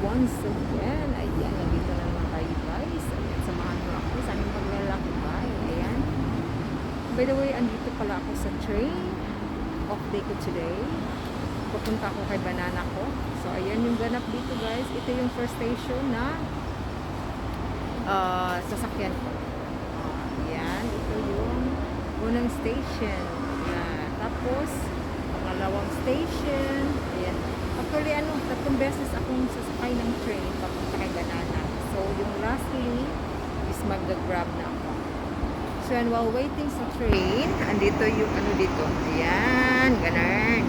once again. Ayan, nandito na naman tayo guys. Ayan, samahan mo ako sa aming paglalakbay. Ayan. By the way, andito pala ako sa train. Off day ko today. Pupunta ako kay banana ko. So, ayan yung ganap dito guys. Ito yung first station na uh, sasakyan ko. Ayan, ito yung unang station. Ayan. Tapos, pangalawang station. Actually, ano, tatlong beses akong sasakay ng train papunta kay Banana. So, yung lastly is mag-grab na ako. So, and while waiting sa train, andito yung ano dito. Ayan, ganun.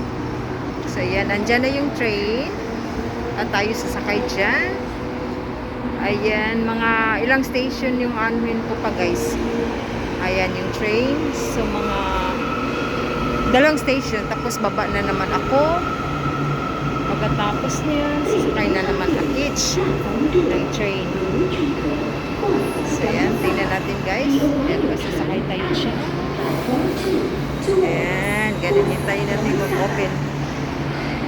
So, ayan, andyan na yung train. At tayo sasakay dyan. Ayan, mga ilang station yung anuhin ko pa guys. Ayan yung train. So, mga dalawang station. Tapos, baba na naman ako. Pagkatapos niyan, sasakay na naman ang each ng train. So, ayan, tingnan natin guys. Ayan, masasakay tayo siya. Ayan, ganun hintayin natin mag-open.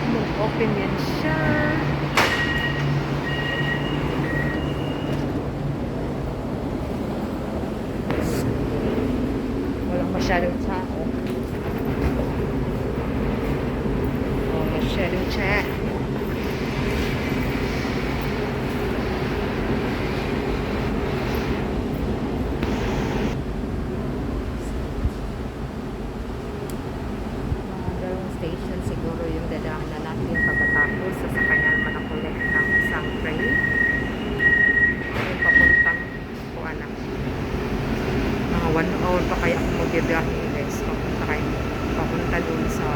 Mag-open yan siya. Walang masyadong tao. Oh, masyadong tao. Mga dalawang station siguro yung dadaanan natin pagkatapos sasakay na naman ako ulit ng isang train yung papuntang Kuana mga one hour pa kaya ako magbibiyahe guys papunta kayo papunta doon sa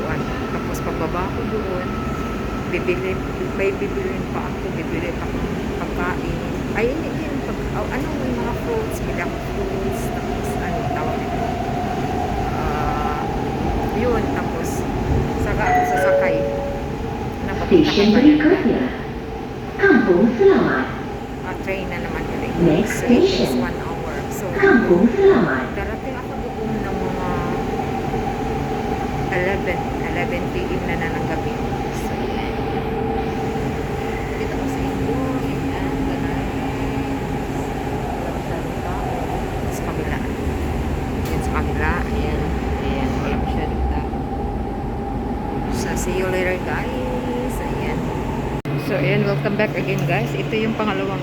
Kuan tapos pagbaba ko doon bibili may bibilin pa ako bibili pa akong pagkain ay hindi yun pag, oh, ano may mga fruits bili ako fruits tapos ano tawag ito Ah, yun tapos saka ako sasakay Station ka berikutnya, Kampung Selamat. uh, train na naman yun eh. Next so it is station. one hour so Kampung Selamat. darating ako doon ng mga 11 11 p.m. na na ng gabi so yan dito ko sa inyo ayan ganun wala masyadong tao sa kabila yan sa kabila ayan ayan wala masyadong tao so see you later guys. Ayan. So ayan welcome back again guys. Ito yung pangalawang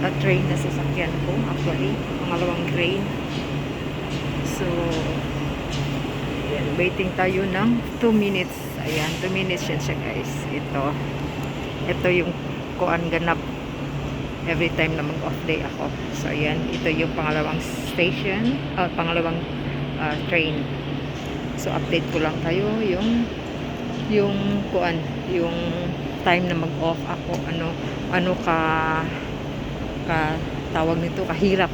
uh, train na sasakyan ko actually. Pangalawang train. So ayan, waiting tayo ng 2 minutes. Ayan 2 minutes yan siya guys. Ito. Ito yung kuan ganap. Every time na mag off day ako. So ayan ito yung pangalawang station uh, pangalawang uh, train. So update ko lang kayo yung yung kuan yung time na mag off ako ano ano ka ka tawag nito kahirap.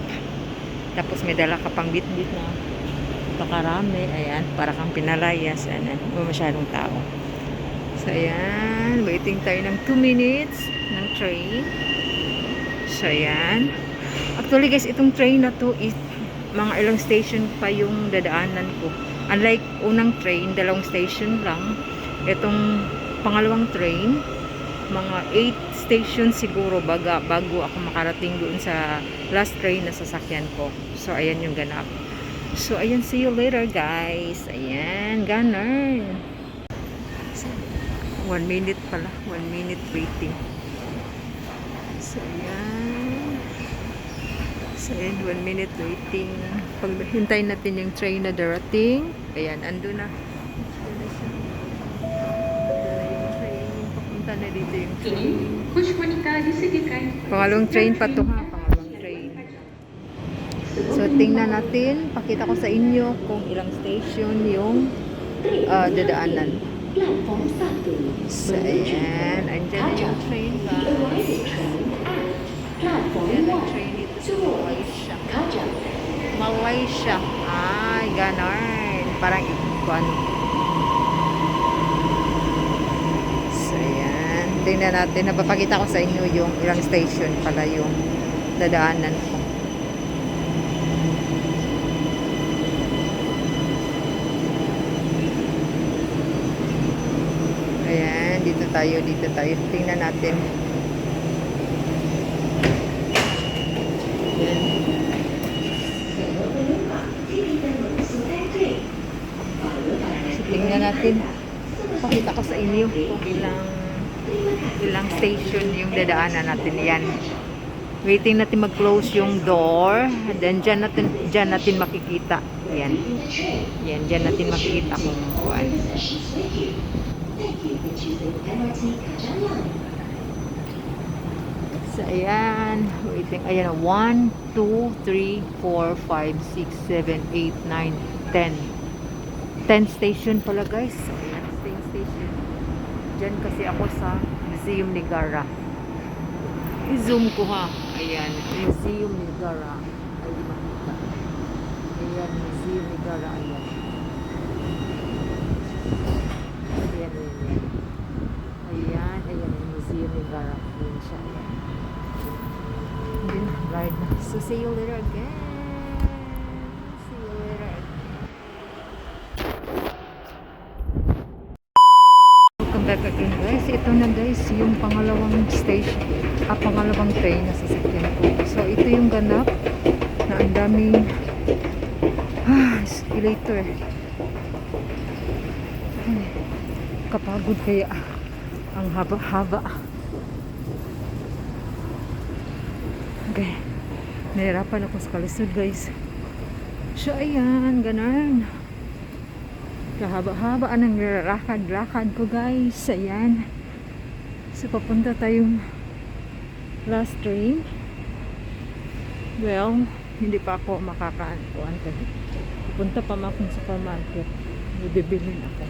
Tapos may dala ka pang bitbit na pakarami ayan para kang pinalayas ayan wala masyadong tao. So ayan waiting tayo ng 2 minutes ng train. So ayan. Actually guys itong train na to is mga ilang station pa yung dadaanan ko. Unlike unang train dalawang station lang itong pangalawang train mga 8 stations siguro baga, bago ako makarating doon sa last train na sasakyan ko. So ayan yung ganap. So ayan see you later guys. Ayan ganun 1 minute pala 1 minute waiting. So ayan. So ayan 1 minute waiting. Pag natin yung train na darating ayan ando na Ando na siya. Ando na yung train papunta na dito yung train. Pangalawang train pa to ha, pangalawang train. So tingnan natin, pakita ko sa inyo kung ilang station yung ah, dadaanan. Platform 1. So ayan, andyan na yung train guys. Ayan ang 1. train dito sa Malaysia. Malaysia. Ay, ganon. Parang ikuan. tingnan natin. Napapakita ko sa inyo yung ilang station pala yung dadaanan ko. Ayan, dito tayo, dito tayo. Tingnan natin. Ayan. Tingnan natin. Pakita ko sa inyo kung ilang ilang station yung dadaanan natin. Yan. Waiting natin mag-close yung door. Then dyan natin, dyan natin makikita. Yan. Yan dyan natin makikita kung kuan so ayan. Waiting. Ayan 1 2 3 4 5 6 7 8 9 10 10 station pala guys. So 10 station. Dyan kasi ako sa Museum ni Gara. I-zoom ko ha. Ayan. Museum ni Gara. Ay, di makita. Ayan. Museum ni Gara. Ayan. Ayan. Ayan. Ayan. Ayan. Museum ni Gara. Ayan siya. Ayan. Right. So, see you later again. See you later Welcome back again guys. Ito na guys, yung station, ah, pangalawang train na sasakyan ko. So, ito yung ganap na ang daming ah, escalator. Ay, kapagod kaya ang haba-haba. Okay. Nahirapan ako sa kalisod guys. So, ayan, ganun. Kahaba-haba ang lakad-lakad ko guys. Ayan. So papunta tayong last train. Well, hindi pa ako makakaantuan kasi. Pupunta pa ako sa supermarket. Bibilin ako.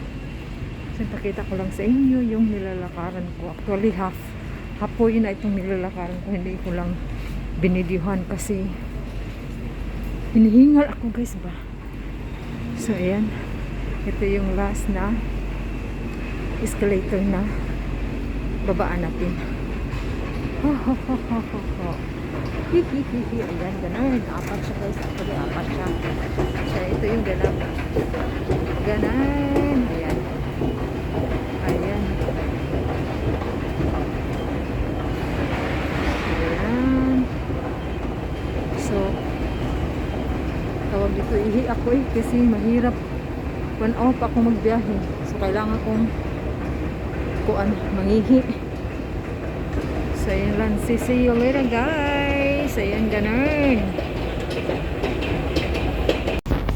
So pakita ko lang sa inyo yung nilalakaran ko. Actually half hapoy na itong nilalakaran ko. Hindi ko lang binidyuhan kasi hinihingal ako guys ba. So ayan. Ito yung last na escalator na babaan natin. Ho, ho, ho, ho, ho, ho. Hi, hi, hi, hi. Ayan, ganun. Apat siya guys. Actually, apat siya. So, ito yung ganap. Ganun. Ayan. Ayan. Ayan. So, tawag dito, ihi ako eh. Kasi mahirap one pa ako magbiyahe. So, kailangan kong kuan, mangihi. So, yun lang. See, see you later, guys. Ayan, ganun.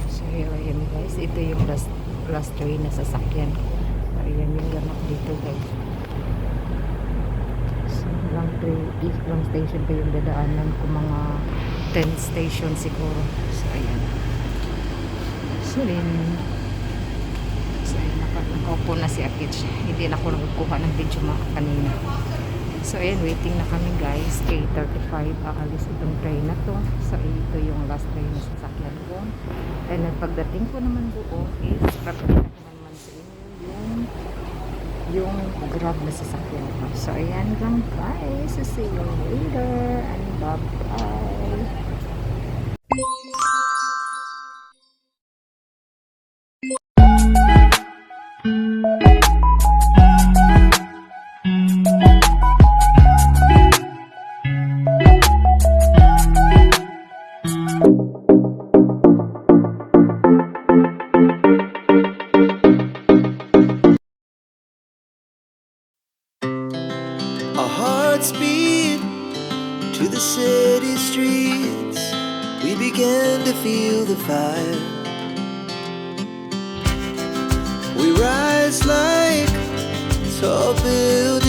So, am, guys. Ito yung last, last train na sasakyan. Ayan yung ganak dito, guys. So, lang, train, lang station pa yung dadaanan ko mga 10 station siguro. So, ayan. So, then, Nakaupo na si Akich. Hindi na ako nagkukuha ng video mga kanina. So, ayan, waiting na kami guys. 8.35, aalis itong train na to. So, ito yung last train na sasakyan ko. And then, pagdating ko naman doon is, papakita ko na naman sa inyo yung yung grab na sasakyan ko. So, ayan lang guys. See you later. And bye-bye. Our hearts beat to the city streets. We began to feel the fire. We rise like tall buildings.